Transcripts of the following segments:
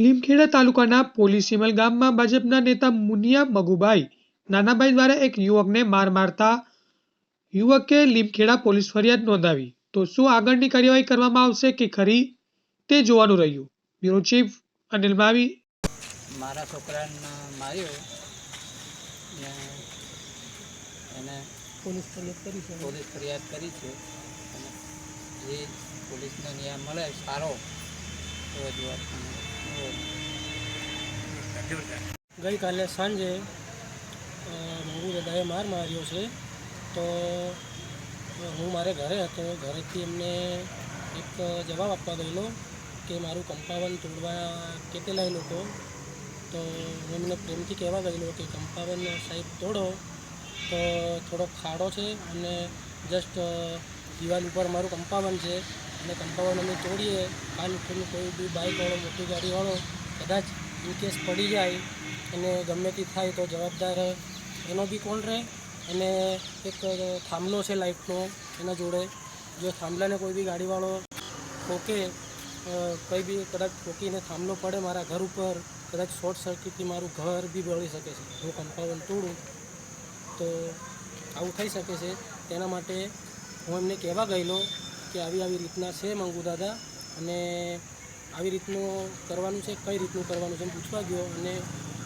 લીમખેડા તાલુકાના પોલીસીમલ ગામમાં ભાજપના નેતા મુનિયા મગુભાઈ નાનાભાઈ દ્વારા એક યુવકને માર મારતા યુવકે લીમખેડા પોલીસ ફરિયાદ નોંધાવી. તો શું આગળની કાર્યવાહી કરવામાં આવશે કે ખરી તે જોવાનું રહ્યું. Bureau chief Anil Mavi. મારા છોકરાને માર્યો એને પોલીસ ફરિયાદ કરી છે પોલીસ ફરિયાદ કરી છે. જે પોલીસને ન્યાય મળે સારો તો રજૂઆત ગઈકાલે સાંજે મંગુ દાદાએ માર માર્યો છે. તો હું મારે ઘરે હતો. ઘરેથી એમને એક જવાબ આપવા ગયેલો કે મારું કંપાવન તોડવા કેટલા એ લોકો તો હું એમને પ્રેમથી કહેવા ગયેલો કે કંપાવન સાહેબ તોડો. તો થોડો ખાડો છે અને જસ્ટ દિવાલ ઉપર મારું કંપાવન છે. અને કમ્પાઉન્ડ અમે તોડીએ, કાલ ઉઠીને કોઈ બી બાઇકવાળો, મોટી ગાડીવાળો, કદાચ ઇનકેસ પડી જાય અને ગમે તે થાય તો જવાબદાર એનો બી કોણ રહે અને એક થાંભલો છે લાઇટનો એના જોડે. જો થાંભલાને કોઈ બી ગાડીવાળો ઠોકે કંઈ બી કદાચ ઠોકીને થાંભલો પડે મારા ઘર ઉપર, કદાચ શોર્ટ સર્કિટથી મારું ઘર બી બળી શકે છે. હું કંપાવન તોડું તો આવું થઈ શકે છે. તેના માટે હું એમને કહેવા ગયેલો કે આવી આવી રીતના છે મંગુ દાદા અને આવી રીતનું કરવાનું છે, કઈ રીતનું કરવાનું છે એમ પૂછવા ગયો અને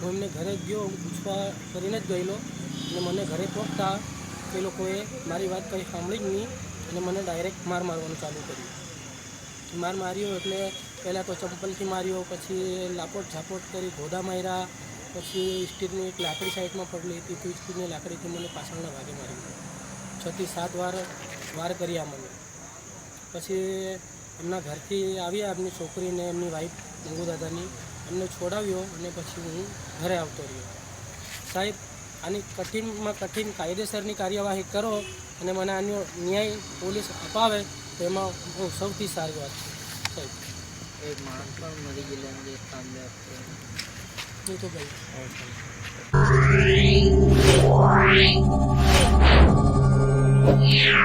હું એમને ઘરે ગયો પૂછવા કરીને જ ગયેલો અને મને ઘરે પહોંચતા એ લોકોએ મારી વાત કંઈ સાંભળી જ નહીં અને મને ડાયરેક્ટ માર મારવાનું ચાલુ કર્યું. માર માર્યો એટલે પહેલાં તો ચંપલથી માર્યો, પછી લાપોટ ઝાપોટ કરી ઘોડા માર્યા, પછી સ્ટીલની એક લાકડી સાઈડમાં પડેલી હતી, તો સ્ટીલની લાકડીથી મને પાછળના ભાગે મારી છથી સાત વાર વાર કર્યા મને. પછી એમના ઘરથી આવ્યા એમની છોકરીને એમની વાઈફ મંગુ દાદાની એમને છોડાવ્યો અને પછી હું ઘરે આવતો રહ્યો. સાહેબ આની કઠિનમાં કઠિન કાયદેસરની કાર્યવાહી કરો અને મને આનો ન્યાય પોલીસ અપાવે તો એમાં હું સૌથી સારી વાત છે. સાહેબ. એક માણસ પણ મરી ગયેલા કામયાબ છે. એ તો ભાઈ. ઓકે.